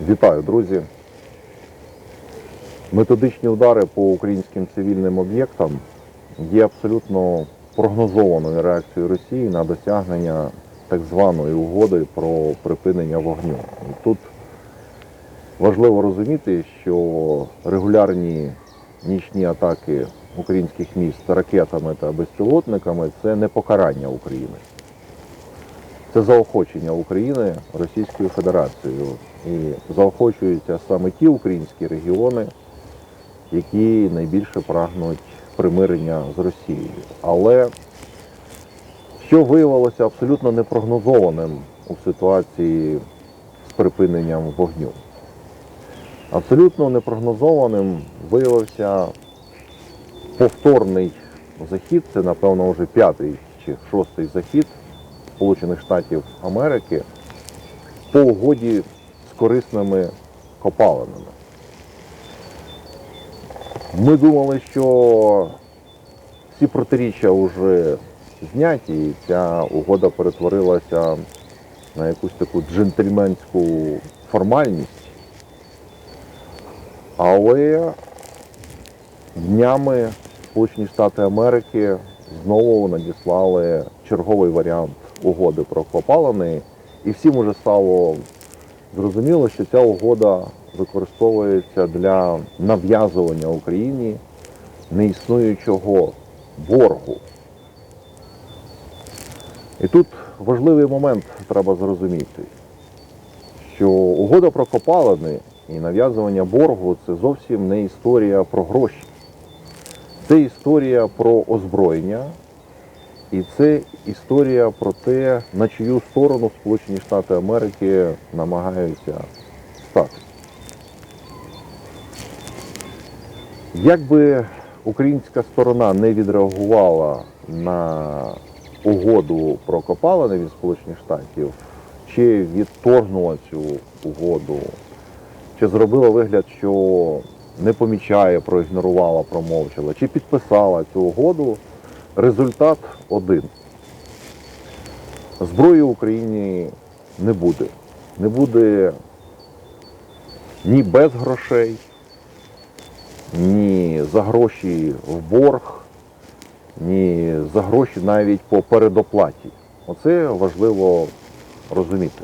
Вітаю, друзі. Методичні удари по українським цивільним об'єктам є абсолютно прогнозованою реакцією Росії на досягнення так званої угоди про припинення вогню. І тут важливо розуміти, що регулярні нічні атаки українських міст ракетами та безпілотниками це не покарання України. Це заохочення України Російською Федерацією. І заохочуються саме ті українські регіони, які найбільше прагнуть примирення з Росією. Але що виявилося абсолютно непрогнозованим у ситуації з припиненням вогню? Абсолютно непрогнозованим виявився повторний захід, це напевно вже п'ятий чи шостий захід Сполучених Штатів Америки по угоді з корисними копалинами. Ми думали, що всі протиріччя вже зняті, і ця угода перетворилася на якусь таку джентльменську формальність. Але днями Сполучені Штати Америки знову надіслали черговий варіант угоди про копалини, і всім уже стало зрозуміло, що ця угода використовується для нав'язування Україні неіснуючого боргу. І тут важливий момент треба зрозуміти, що угода про копалини і нав'язування боргу це зовсім не історія про гроші. Це історія про озброєння, і це історія про те, на чию сторону Сполучені Штати Америки намагаються стати. Якби українська сторона не відреагувала на угоду про копалини від Сполучених Штатів, чи відторгнула цю угоду, чи зробила вигляд, що не помічає, проігнорувала, промовчала, чи підписала цю угоду, результат один. Зброї в Україні не буде. Не буде ні без грошей, ні за гроші в борг, ні за гроші навіть по передоплаті. Оце важливо розуміти.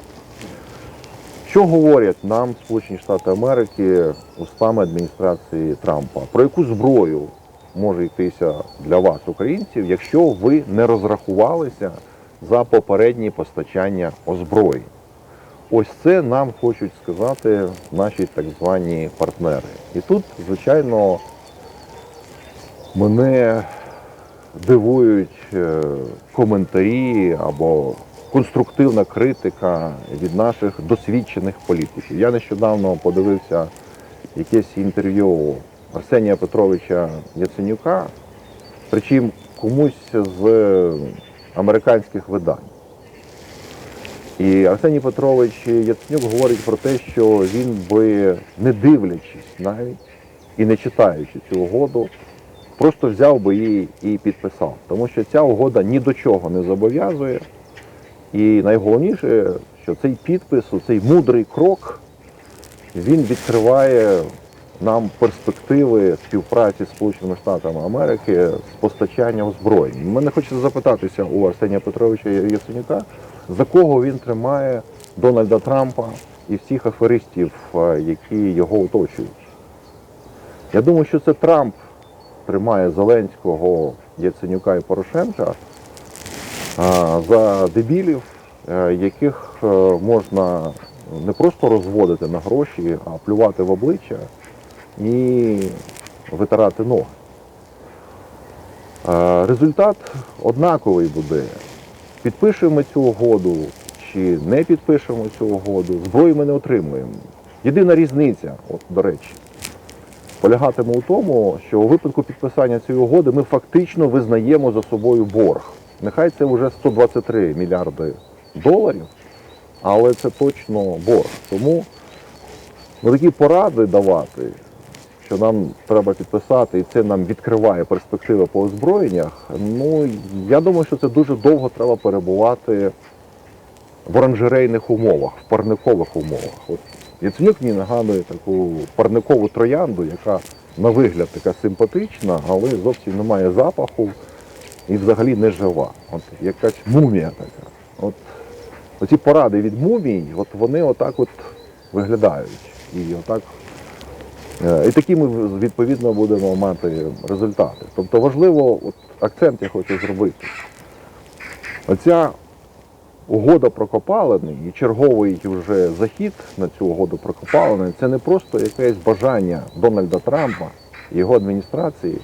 Що говорять нам Сполучені Штати Америки устами адміністрації Трампа? Про яку зброю може йтися для вас, українців, якщо ви не розрахувалися за попередні постачання озброєнь? Ось це нам хочуть сказати наші так звані партнери. І тут, звичайно, мене дивують е, коментарі або конструктивна критика від наших досвідчених політиків. Я нещодавно подивився якесь інтерв'ю Арсенія Петровича Яценюка, причому комусь з американських видань. І Арсеній Петрович Яценюк говорить про те, що він би, не дивлячись навіть і не читаючи цю угоду, просто взяв би її і підписав. Тому що ця угода ні до чого не зобов'язує. І найголовніше, що цей підпис, цей мудрий крок, він відкриває нам перспективи співпраці з Сполученими Штатами Америки з постачання озброєнь. Мене хочеться запитатися у Арсенія Петровича Яценюка, за кого він тримає Дональда Трампа і всіх аферистів, е, які його оточують. Я думаю, що це Трамп тримає Зеленського, Яценюка і Порошенка за дебілів, е, яких е, можна не просто розводити на гроші, а плювати в обличчя і витирати ноги. Е, Результат однаковий буде. Підпишемо цю угоду чи не підпишемо цю угоду, зброю ми не отримуємо. Єдина різниця, от, до речі, полягатиме у тому, що у випадку підписання цієї угоди ми фактично визнаємо за собою борг. Нехай це вже 123 мільярди доларів, але це точно борг. Тому ну, такі поради давати, що нам треба підписати, і це нам відкриває перспективи по озброєннях. Ну я думаю, що це дуже довго треба перебувати в оранжерейних умовах, в парникових умовах. От Яценюк мені нагадує таку парникову троянду, яка на вигляд така симпатична, але зовсім не має запаху і взагалі не жива. От якась мумія така. От оці поради від мумій, от вони отак от виглядають. І отак. Е, І такі ми відповідно будемо мати результати. Тобто важливо, от акцент я хочу зробити. Оця угода про копалини і черговий вже захід на цю угоду про копалини це не просто якесь бажання Дональда Трампа і його адміністрації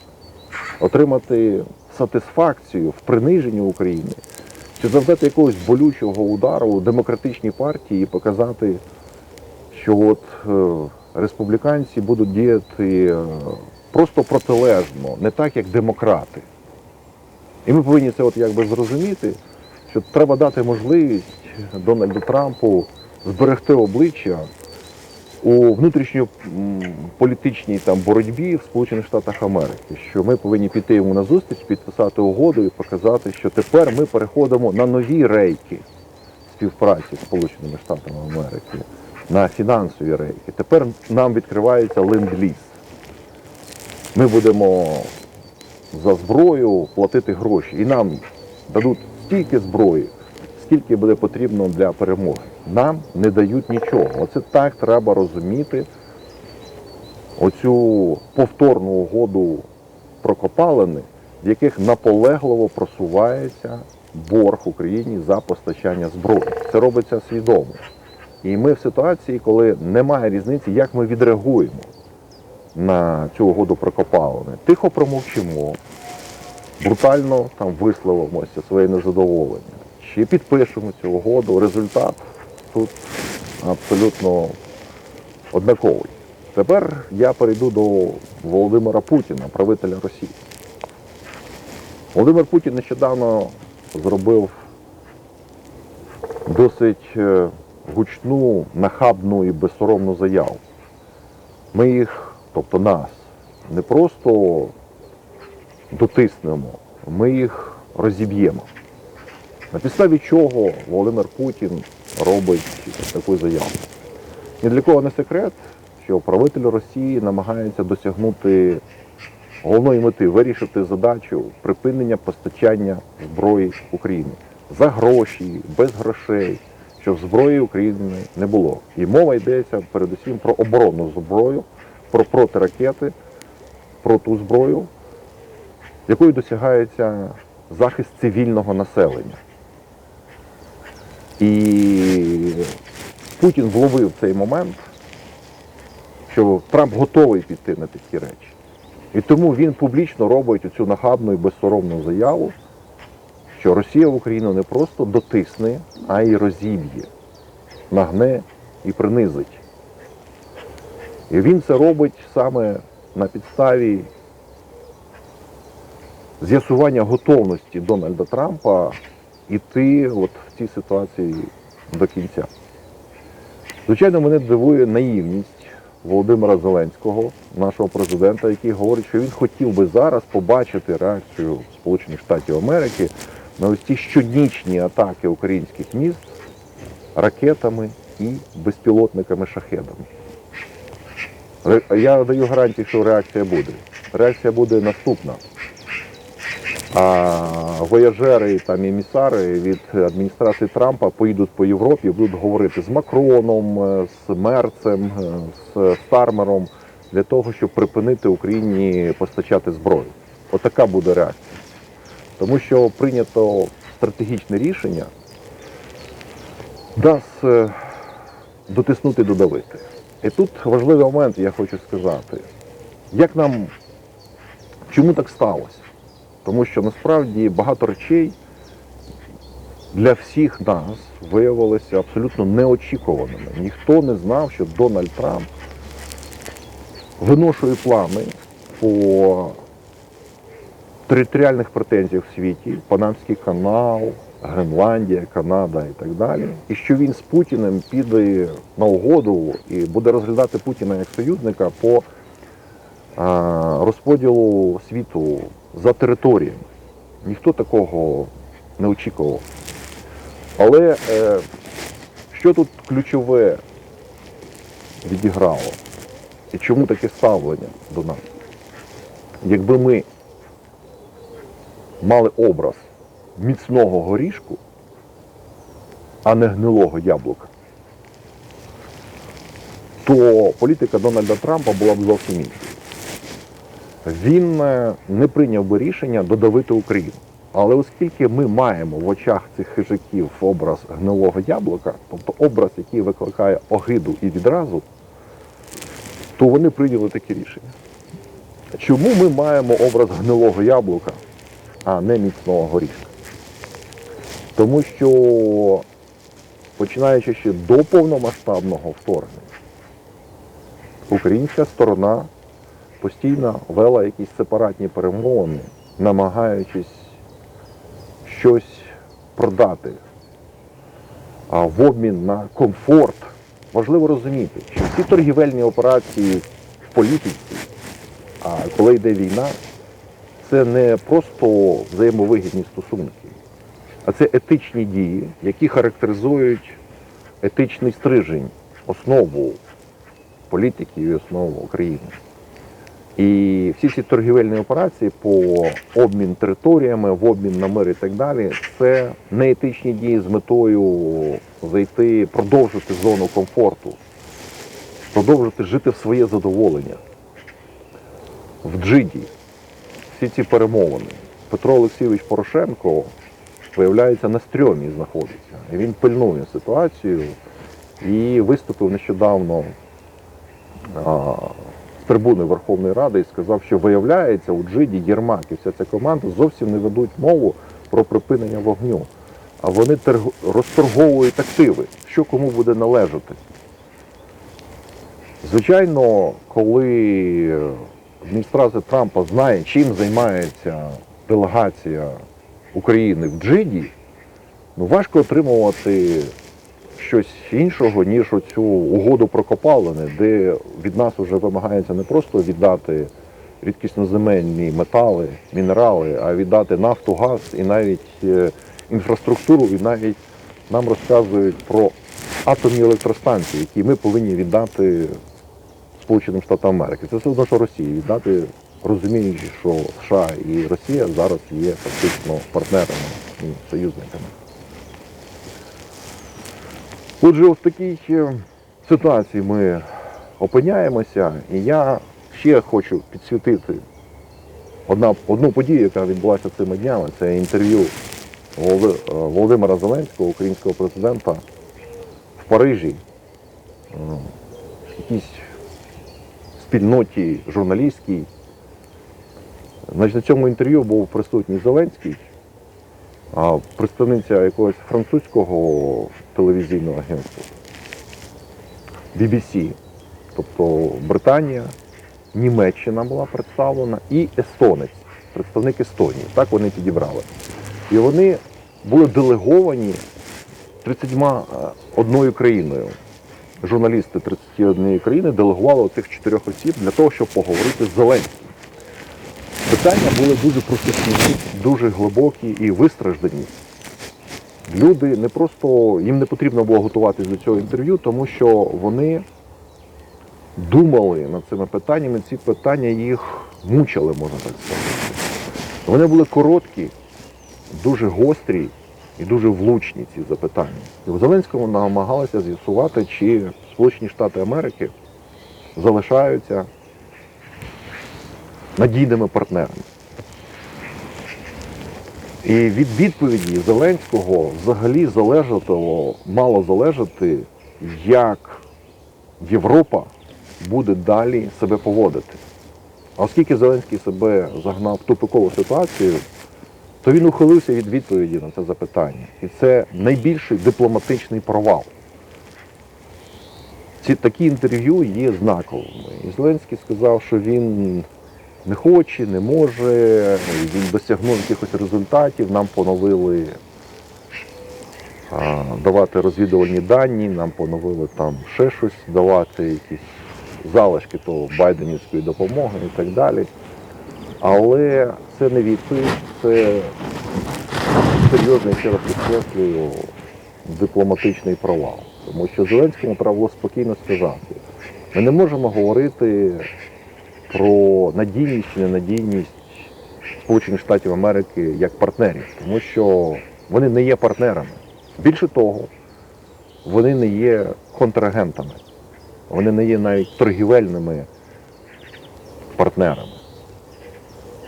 отримати сатисфакцію в приниженні України чи завдати якогось болючого удару демократичній партії і показати, що от е, республіканці будуть діяти е, просто протилежно, не так, як демократи. І ми повинні це от якби зрозуміти, що треба дати можливість Дональду Трампу зберегти обличчя у внутрішньополітичній там боротьбі в Сполучених Штатах Америки, що ми повинні піти йому на зустріч, підписати угоду і показати, що тепер ми переходимо на нові рейки співпраці з Сполученими Штатами Америки, на фінансові рейки. Тепер нам відкривається ленд-ліз. Ми будемо за зброю платити гроші. І нам дадуть стільки зброї, скільки буде потрібно для перемоги. Нам не дають нічого. Оце так треба розуміти оцю повторну угоду про копалини, в яких наполегливо просувається борг Україні за постачання зброї. Це робиться свідомо. І ми в ситуації, коли немає різниці, як ми відреагуємо на цю угоду про копалини. Тихо промовчимо, брутально там висловимося своє незадоволення. Чи підпишемо цю угоду, результат тут абсолютно однаковий. Тепер я перейду до Володимира Путіна, правителя Росії. Володимир Путін нещодавно зробив досить е, гучну, нахабну і безсоромну заяву. Ми їх, тобто нас, не просто дотиснемо, ми їх розіб'ємо. На підставі чого Володимир Путін робить таку заяву? Ні для кого не секрет, що правитель Росії намагається досягнути головної мети вирішити задачу припинення постачання зброї Україні за гроші, без грошей, щоб зброї України не було. І мова йдеться передусім про оборонну зброю, про протиракети, про ту зброю, якою досягається захист цивільного населення. І Путін вловив цей момент, що Трамп готовий піти на такі речі. І тому він публічно робить цю нахабну і безсоромну заяву, що Росія Україну не просто дотисне, а й розіб'є, нагне і принизить. І він це робить саме на підставі з'ясування готовності Дональда Трампа йти от в цій ситуації до кінця. Звичайно, мене дивує наївність Володимира Зеленського, нашого президента, який говорить, що він хотів би зараз побачити реакцію Сполучених Штатів Америки на ось ці щонічні атаки українських міст ракетами і безпілотниками шахедами. Я даю гарантію, що реакція буде. Реакція буде наступна. А вояжери там і емісари від адміністрації Трампа поїдуть по Європі, будуть говорити з Макроном, е, з Мерцем, е, з Стармером для того, щоб припинити Україні постачати зброю. Отака буде реакція. Тому що прийнято стратегічне рішення дасть е, дотиснути додавити. І тут важливий момент, я хочу сказати, як нам, чому так сталося? Тому що насправді багато речей для всіх нас виявилися абсолютно неочікуваними. Ніхто не знав, що Дональд Трамп виношує плани по територіальних претензіях в світі, Панамський канал, Гренландія, Канада і так далі. І що він з Путіним піде на угоду і буде розглядати Путіна як союзника по розподілу світу за територіями. Ніхто такого не очікував. Але е, що тут ключове відіграло? І чому таке ставлення до нас? Якби ми мали образ міцного горішку, а не гнилого яблука, то політика Дональда Трампа була б зовсім іншою. Він е, не прийняв би рішення додавити Україну. Але оскільки ми маємо в очах цих хижаків образ гнилого яблука, тобто образ, який викликає огиду і відразу, то вони прийняли таке рішення. Чому ми маємо образ гнилого яблука, а не міцного горішка? Тому що, починаючи ще до повномасштабного вторгнення, українська сторона постійно вела якісь сепаратні перемовини, намагаючись щось продати а в обмін на комфорт. Важливо розуміти, що всі торгівельні операції в політиці, а коли йде війна, це не просто взаємовигідні стосунки, а це етичні дії, які характеризують етичний стрижень, основу політики і основу України. І всі ці торгівельні операції по обмін територіями, в обмін на мир і так далі, це не етичні дії з метою зайти, продовжити зону комфорту, продовжити жити в своє задоволення. В Джиді всі ці перемовини. Петро Олексійович Порошенко, виявляється, на стрьомі знаходиться. Він пильнує ситуацію і виступив нещодавно а, з трибуни Верховної Ради і сказав, що виявляється, у Джиді Єрмак і вся ця команда зовсім не ведуть мову про припинення вогню. А вони торг- розторговують активи, що кому буде належати. Звичайно, коли адміністрація Трампа знає, чим займається делегація України в Джиді, ну важко отримувати щось іншого, ніж оцю угоду про копалини, де від нас вже вимагається не просто віддати рідкісноземельні метали, мінерали, а віддати нафту, газ і навіть е, інфраструктуру, і навіть нам розказують про атомні електростанції, які ми повинні віддати Сполученим Штатам Америки. Це все одно, що Росії віддати, розуміючи, що США і Росія зараз є фактично партнерами і союзниками. Отже, в такій е, ситуації ми опиняємося, і я ще хочу підсвітити одна, одну подію, яка відбулася цими днями. Це інтерв'ю е, Володимира Зеленського, українського президента, в Парижі, е, в якійсь спільноті журналістській. Значить, на цьому інтерв'ю був присутній Зеленський, представниця якогось французького телевізійного агентства BBC, тобто Британія, Німеччина була представлена і естонець, представник Естонії. Так вони підібрали. І вони були делеговані 31 країною. Журналісти 31 країни делегували оцих чотирьох осіб для того, щоб поговорити з Зеленським. Питання були дуже професійні, дуже глибокі і вистраждані. Люди не просто їм не потрібно було готуватися до цього інтерв'ю, тому що вони думали над цими питаннями. Ці питання їх мучили, можна так сказати. Вони були короткі, дуже гострі і дуже влучні ці запитання. І в Зеленському намагалися з'ясувати, чи Сполучені Штати Америки залишаються надійними партнерами. І від відповіді Зеленського взагалі залежало, мало залежати, як Європа буде далі себе поводити. А оскільки Зеленський себе загнав в тупикову ситуацію, то він ухилився від відповіді на це запитання. І це найбільший дипломатичний провал. Ці такі інтерв'ю є знаковими. І Зеленський сказав, що він не хоче, не може, він досягнув якихось результатів, нам поновили а, давати розвідувальні дані, нам поновили там ще щось давати, якісь залишки того байденівської допомоги і так далі. Але це не відповідь, це серйозний, ще раз підкреслюю, дипломатичний провал. Тому що Зеленському треба спокійно сказати, Ми не можемо говорити про надійність чи ненадійність Сполучених Штатів Америки як партнерів, тому що вони не є партнерами. Більше того, вони не є контрагентами, вони не є навіть торгівельними партнерами.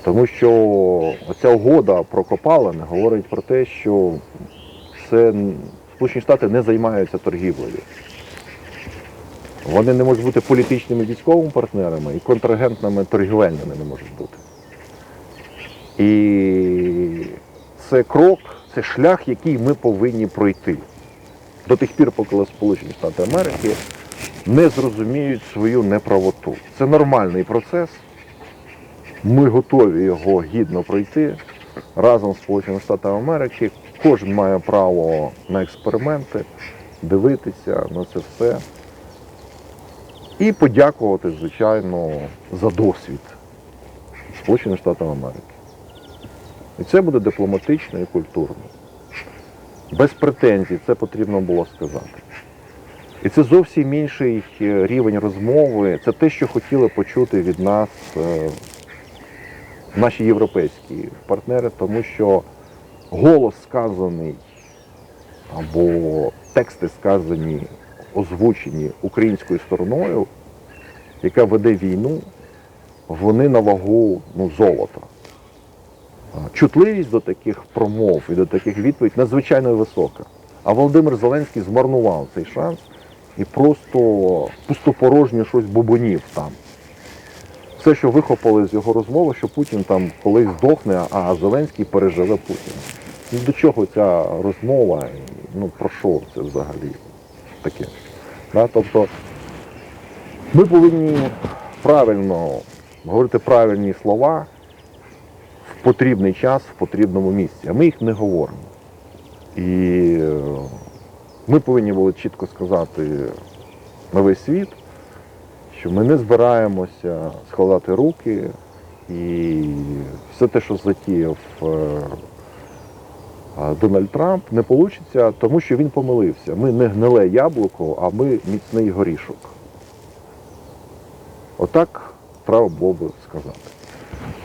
Тому що оця угода про копалини говорить про те, що це Сполучені Штати не займаються торгівлею. Вони не можуть бути політичними військовими партнерами і контрагентними торгівельними не можуть бути. І це крок, це шлях, який ми повинні пройти. До тих пір, поки Сполучені Штати Америки не зрозуміють свою неправоту. Це нормальний процес. Ми готові його гідно пройти разом з Сполученими Штатами Америки. Кожен має право на експерименти, дивитися на це все. І подякувати, звичайно, за досвід Сполучених Штатів Америки. І це буде дипломатично і культурно. Без претензій, це потрібно було сказати. І це зовсім інший е, рівень розмови. Це те, що хотіли почути від нас е, наші європейські партнери, тому що голос сказаний або тексти сказані, озвучені українською стороною, яка веде війну, вони на вагу ну, золота. Чутливість до таких промов і до таких відповідей надзвичайно висока. А Володимир Зеленський змарнував цей шанс і просто пустопорожньо щось бубонів там. Все, що вихопили з його розмови, що Путін там колись здохне, а Зеленський переживе Путіна. Ну, до чого ця розмова? Ну про що це взагалі таке? Да? Тобто ми повинні правильно говорити правильні слова в потрібний час, в потрібному місці, а ми їх не говоримо. І е, ми повинні були чітко сказати весь світ, що ми не збираємося складати руки і все те, що затіяв е, Дональд Трамп, не вийде, тому що він помилився. Ми не гниле яблуко, а ми міцний горішок. Отак треба було би сказати.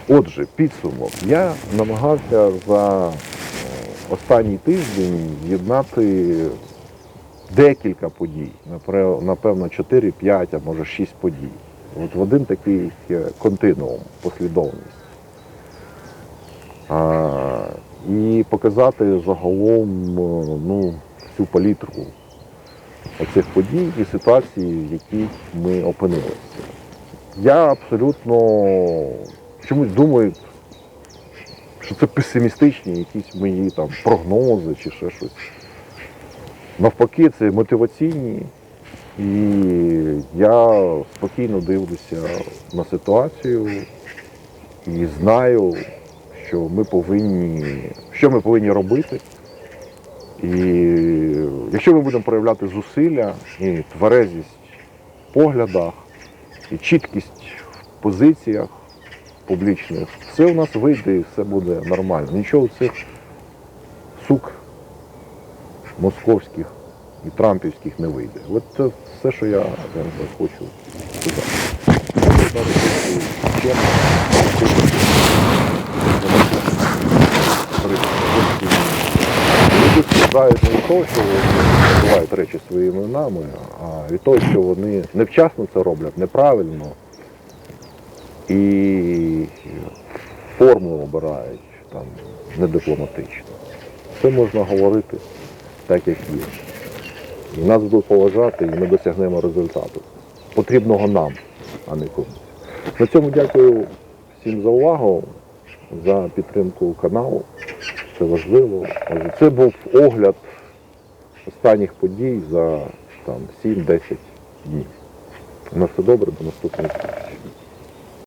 Отже, підсумок. Я намагався за е, останній тиждень з'єднати декілька подій, напевно, 4-5, а може 6 подій. От в один такий е, континуум, послідовність. А, і показати загалом е, ну, всю палітру оцих подій і ситуації, в якій ми опинилися. Я абсолютно чомусь думаю, що це песимістичні якісь мої там прогнози чи ще щось. Навпаки, це мотиваційні. І я спокійно дивлюся на ситуацію і знаю, що ми повинні, що ми повинні робити. І якщо ми будемо проявляти зусилля і тверезість в поглядах, і чіткість в позиціях публічних, все у нас вийде і все буде нормально. Нічого цих сук московських і трампівських не вийде. От це все, що я хочу сказати. Люди страждають не від того, що вони називають речі своїми іменами, а від того, що вони невчасно це роблять, неправильно і форму обирають там недипломатично. Це можна говорити так, як є. І нас будуть поважати, і ми досягнемо результату. Потрібного нам, а не комусь. На цьому дякую всім за увагу, за підтримку каналу. Це важливо. Це був огляд останніх подій за 7-10 днів. На все добре, до наступної зустрічі.